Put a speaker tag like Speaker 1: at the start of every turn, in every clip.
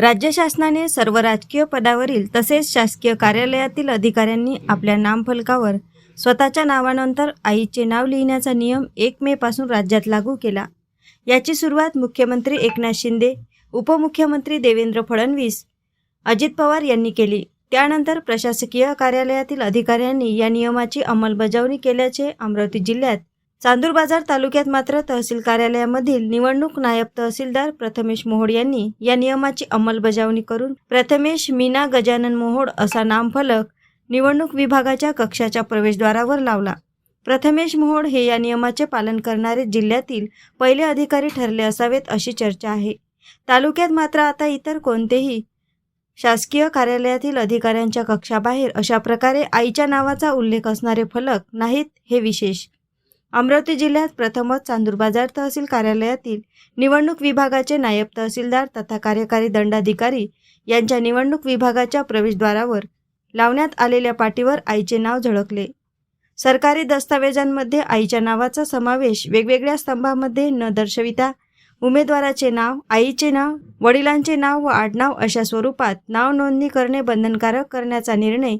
Speaker 1: राज्य शासनाने सर्व राजकीय पदावरील तसेच शासकीय कार्यालयातील अधिकाऱ्यांनी आपल्या नामफलकावर स्वतःच्या नावानंतर आईचे नाव लिहिण्याचा नियम एक मे पासून राज्यात लागू केला. याची सुरुवात मुख्यमंत्री एकनाथ शिंदे उपमुख्यमंत्री देवेंद्र फडणवीस अजित पवार यांनी केली. त्यानंतर प्रशासकीय कार्यालयातील अधिकाऱ्यांनी या नियमाची अंमलबजावणी केल्याचे अमरावती जिल्ह्यात चांदूर बाजार तालुक्यात मात्र तहसील कार्यालयामधील निवडणूक नायब तहसीलदार प्रथमेश मोहोड यांनी या नियमाची अंमलबजावणी करून प्रथमेश मीना गजानन मोहोड असा नामफलक निवडणूक विभागाच्या कक्षाच्या प्रवेशद्वारावर लावला. प्रथमेश मोहोड हे या नियमाचे पालन करणारे जिल्ह्यातील पहिले अधिकारी ठरले असावेत अशी चर्चा आहे. तालुक्यात मात्र आता इतर कोणतेही शासकीय कार्यालयातील अधिकाऱ्यांच्या कक्षाबाहेर अशा प्रकारे आईच्या नावाचा उल्लेख असणारे फलक नाहीत हे विशेष. अमरावती जिल्ह्यात प्रथमच चांदूरबाजार तहसील कार्यालयातील निवडणूक विभागाचे नायब तहसीलदार तथा कार्यकारी दंडाधिकारी यांच्या निवडणूक विभागाच्या प्रवेशद्वारावर लावण्यात आलेल्या पाटीवर आईचे नाव झळकले. सरकारी दस्तावेजांमध्ये आईच्या नावाचा समावेश वेगवेगळ्या स्तंभामध्ये न दर्शविता उमेदवाराचे नाव आईचे नाव वडिलांचे नाव व आडनाव अशा स्वरूपात नाव नोंदणी करणे बंधनकारक करण्याचा निर्णय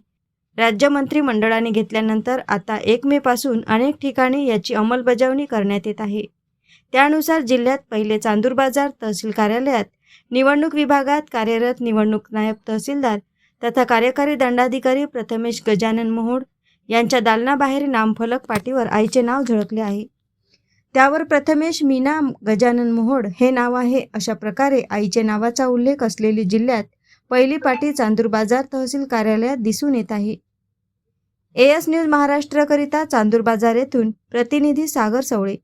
Speaker 1: राज्य मंत्रिमंडळाने घेतल्यानंतर आता एक मे पासून अनेक ठिकाणी याची अंमलबजावणी करण्यात येत आहे. त्यानुसार जिल्ह्यात पहिले चांदूर बाजार तहसील कार्यालयात निवडणूक विभागात कार्यरत निवडणूक नायब तहसीलदार तथा कार्यकारी दंडाधिकारी प्रथमेश गजानन मोहोड यांच्या दालनाबाहेर नामफलक पाटीवर आईचे नाव झळकले आहे. त्यावर प्रथमेश मीना गजानन मोहोड हे नाव आहे अशा प्रकारे आईचे नावाचा उल्लेख असलेली जिल्ह्यात पहिली पाटी चांदूर बाजार तहसील कार्यालयात दिसून येत आहे. एएस न्यूज महाराष्ट्रकरिता चांदूर बाजार येथून प्रतिनिधी सागर सवळे.